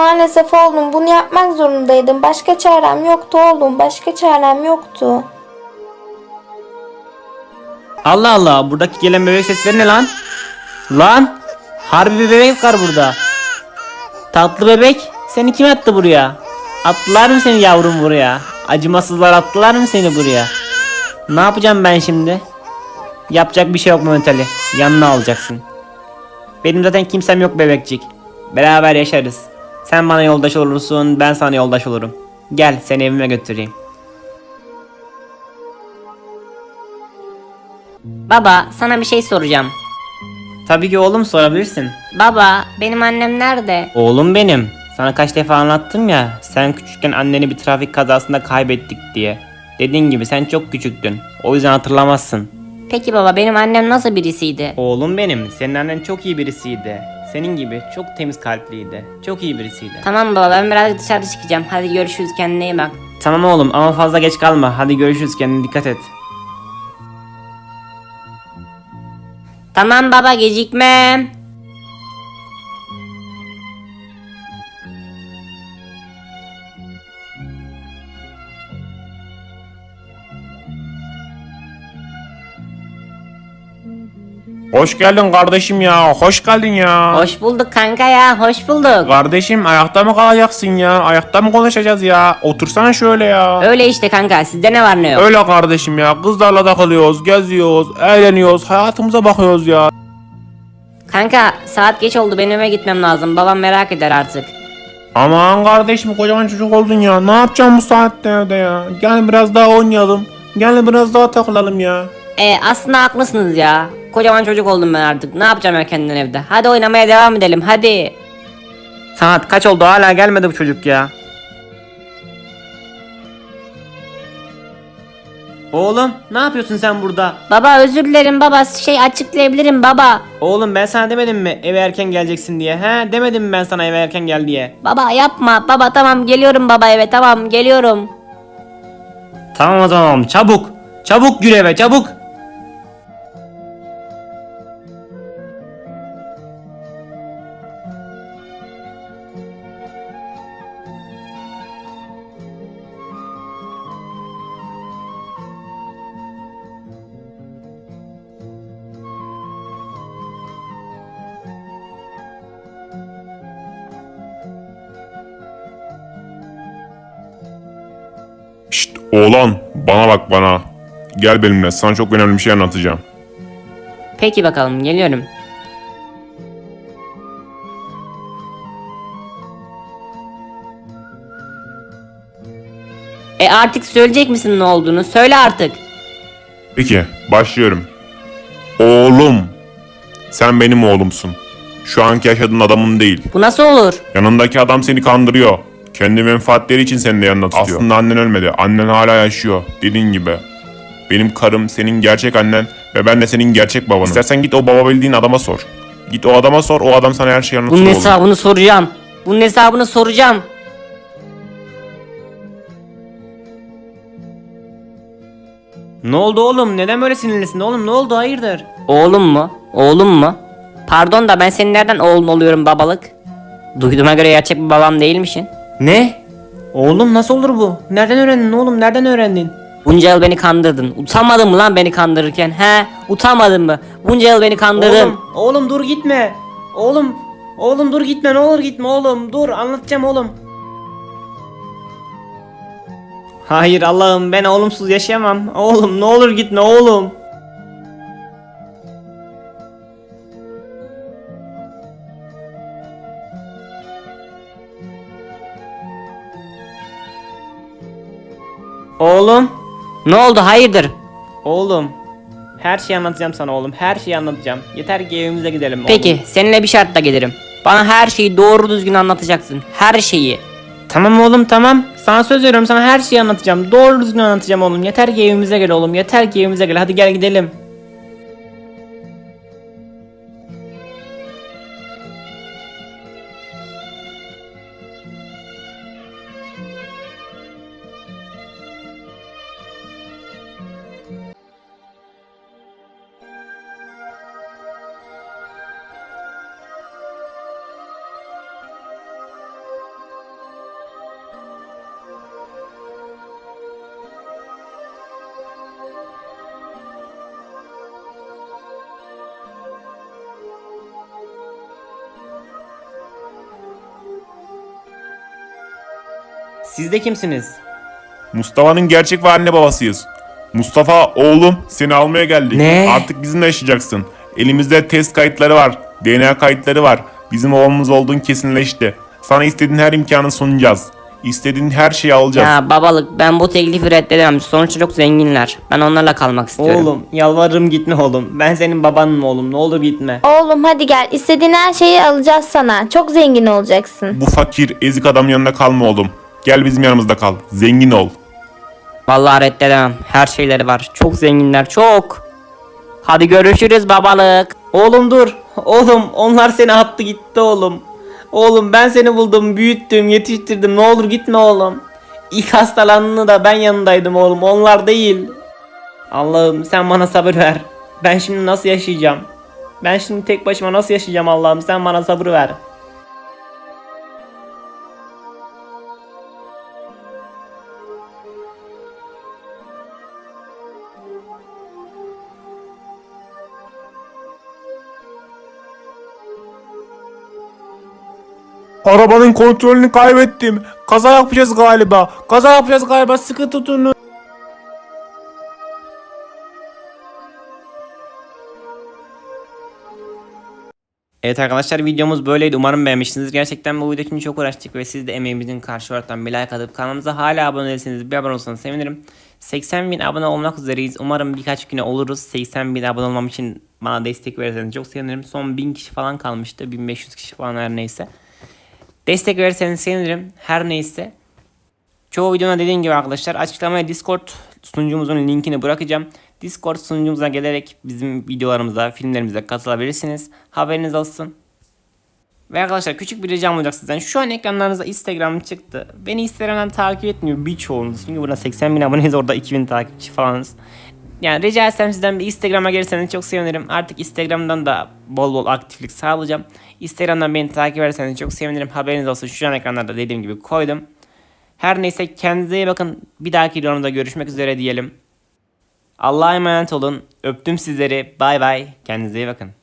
maalesef oğlum bunu yapmak zorundaydım. Başka çarem yoktu oğlum. Başka çarem yoktu. Allah Allah buradaki gelen bebek sesleri ne lan? Lan harbi bir bebek var burada. Tatlı bebek seni kim attı buraya? Attılar mı seni yavrum buraya? Acımasızlar attılar mı seni buraya? Ne yapacağım ben şimdi? Yapacak bir şey yok Mehmet Ali. Yanına alacaksın. Benim zaten kimsem yok bebekcik. Beraber yaşarız. Sen bana yoldaş olursun, ben sana yoldaş olurum. Gel seni evime götüreyim. Baba sana bir şey soracağım. Tabii ki oğlum sorabilirsin. Baba benim annem nerede? Oğlum benim. Sana kaç defa anlattım ya. Sen küçükken anneni bir trafik kazasında kaybettik diye. Dediğin gibi sen çok küçüktün. O yüzden hatırlamazsın. Peki baba benim annem nasıl birisiydi? Oğlum benim. Senin annen çok iyi birisiydi. Senin gibi çok temiz kalpliydi. Çok iyi birisiydi. Tamam baba ben biraz dışarı çıkacağım. Hadi görüşürüz kendine iyi bak. Tamam oğlum ama fazla geç kalma. Hadi görüşürüz kendine dikkat et. Tamam baba gecikmem. Hoş geldin kardeşim ya. Hoş geldin ya. Hoş bulduk kanka ya hoş bulduk. Kardeşim ayakta mı kalacaksın ya? Ayakta mı konuşacağız ya? Otursana şöyle ya. Öyle işte kanka sizde ne var ne yok. Öyle kardeşim ya. Kızlarla takılıyoruz, geziyoruz, eğleniyoruz, hayatımıza bakıyoruz ya. Kanka saat geç oldu benim eve gitmem lazım. Babam merak eder artık. Aman kardeşim kocaman çocuk oldun ya. Ne yapacağım bu saatte evde ya? Gel biraz daha oynayalım. Gel biraz daha takılalım ya. E aslında haklısınız ya. Kocaman çocuk oldum ben artık. Ne yapacağım ya kendimden evde? Hadi oynamaya devam edelim hadi. Saat kaç oldu hala gelmedi bu çocuk ya. Oğlum ne yapıyorsun sen burada? Baba özür dilerim baba şey açıklayabilirim baba. Oğlum ben sana demedim mi eve erken geleceksin diye? He demedim mi ben sana eve erken gel diye? Baba yapma baba tamam geliyorum baba eve tamam geliyorum. Tamam o zaman çabuk. Çabuk yürü eve çabuk. Şşt oğlan bana bak bana. Gel benimle sana çok önemli bir şey anlatacağım. Peki bakalım geliyorum. E artık söyleyecek misin ne olduğunu? Söyle artık. Peki başlıyorum. Oğlum. Sen benim oğlumsun. Şu anki yaşadığın adamın değil. Bu nasıl olur? Yanındaki adam seni kandırıyor. Kendi menfaatleri için seni de yanına tutuyor. Aslında annen ölmedi. Annen hala yaşıyor. Dediğin gibi. Benim karım senin gerçek annen ve ben de senin gerçek babanım. İstersen git o baba bildiğin adama sor. Git o adama sor. O adam sana her şeyi anlatır Bunun oğlum. hesabını soracağım. Bunun hesabını soracağım. Ne oldu oğlum neden böyle sinirlisin oğlum ne oldu hayırdır? Oğlum mu? Oğlum mu? Pardon da ben senin nereden oğlun oluyorum babalık? Duyduğuma göre gerçek bir babam değilmişsin. Ne? Oğlum nasıl olur bu? Nereden öğrendin oğlum nereden öğrendin? Bunca yıl beni kandırdın. Utanmadın mı lan beni kandırırken? He? Utanmadın mı? Bunca yıl beni kandırdın. Oğlum, oğlum dur gitme. Oğlum, oğlum dur gitme ne olur gitme oğlum. Dur anlatacağım oğlum. Hayır Allah'ım ben oğlumsuz yaşayamam. Oğlum ne olur gitme oğlum. Oğlum, Ne oldu hayırdır? oğlum. Her şeyi anlatacağım sana oğlum. Her şeyi anlatacağım. Yeter ki evimize gidelim oğlum. Peki seninle bir şartla gelirim. Bana her şeyi doğru düzgün anlatacaksın. Her şeyi. Tamam oğlum tamam. Sana söz veriyorum sana her şeyi anlatacağım. Doğru düzgün anlatacağım oğlum. Yeter ki evimize gel oğlum. Yeter ki evimize gel. Hadi gel gidelim. Siz de kimsiniz? Mustafa'nın gerçek ve anne babasıyız. Mustafa oğlum seni almaya geldik. Ne? Artık bizimle yaşayacaksın. Elimizde test kayıtları var. DNA kayıtları var. Bizim oğlumuz olduğun kesinleşti. Sana istediğin her imkanı sunacağız. İstediğin her şeyi alacağız. Ya babalık ben bu teklifi reddedemem. Sonuçta çok zenginler. Ben onlarla kalmak istiyorum. Oğlum yalvarırım gitme oğlum. Ben senin babanım oğlum. Ne olur gitme. Oğlum hadi gel. İstediğin her şeyi alacağız sana. Çok zengin olacaksın. Bu fakir ezik adamın yanında kalma oğlum. Gel bizim yanımızda kal. Zengin ol. Vallahi reddedemem. Her şeyleri var. Çok zenginler. Çok. Hadi görüşürüz babalık. Oğlum dur. Oğlum onlar seni attı gitti oğlum. Oğlum ben seni buldum, büyüttüm, yetiştirdim. Ne olur gitme oğlum. İlk hastalandığında da ben yanındaydım oğlum. Onlar değil. Allah'ım sen bana sabır ver. Ben şimdi nasıl yaşayacağım? Ben şimdi tek başıma nasıl yaşayacağım Allah'ım sen bana sabır ver. Arabanın kontrolünü kaybettim. Kaza yapacağız galiba. Kaza yapacağız galiba. Sıkı tutunun. Evet arkadaşlar videomuz böyleydi. Umarım beğenmişsinizdir. Gerçekten bu video için çok uğraştık ve siz de emeğimizin karşı olarak bir like atıp kanalımıza hala abone değilseniz bir abone olsanız sevinirim. 80 bin abone olmak üzereyiz. Umarım birkaç güne oluruz. 80 bin abone olmam için bana destek verirseniz çok sevinirim. Son 1000 kişi falan kalmıştı. 1500 kişi falan her neyse. Destek verirseniz sevinirim. Her neyse. Çoğu videoda dediğim gibi arkadaşlar açıklamaya Discord sunucumuzun linkini bırakacağım. Discord sunucumuza gelerek bizim videolarımıza, filmlerimize katılabilirsiniz. Haberiniz olsun. Ve arkadaşlar küçük bir ricam olacak sizden. Şu an ekranlarınızda Instagram çıktı. Beni Instagram'dan takip etmiyor birçoğunuz. Çünkü burada 80 bin aboneyiz orada 2000 takipçi falanız. Yani rica etsem sizden bir Instagram'a gelirseniz çok sevinirim. Artık Instagram'dan da bol bol aktiflik sağlayacağım. Instagram'dan beni takip ederseniz çok sevinirim. Haberiniz olsun. Şu an ekranlarda dediğim gibi koydum. Her neyse kendinize iyi bakın. Bir dahaki videomda görüşmek üzere diyelim. Allah'a emanet olun. Öptüm sizleri. Bay bay. Kendinize iyi bakın.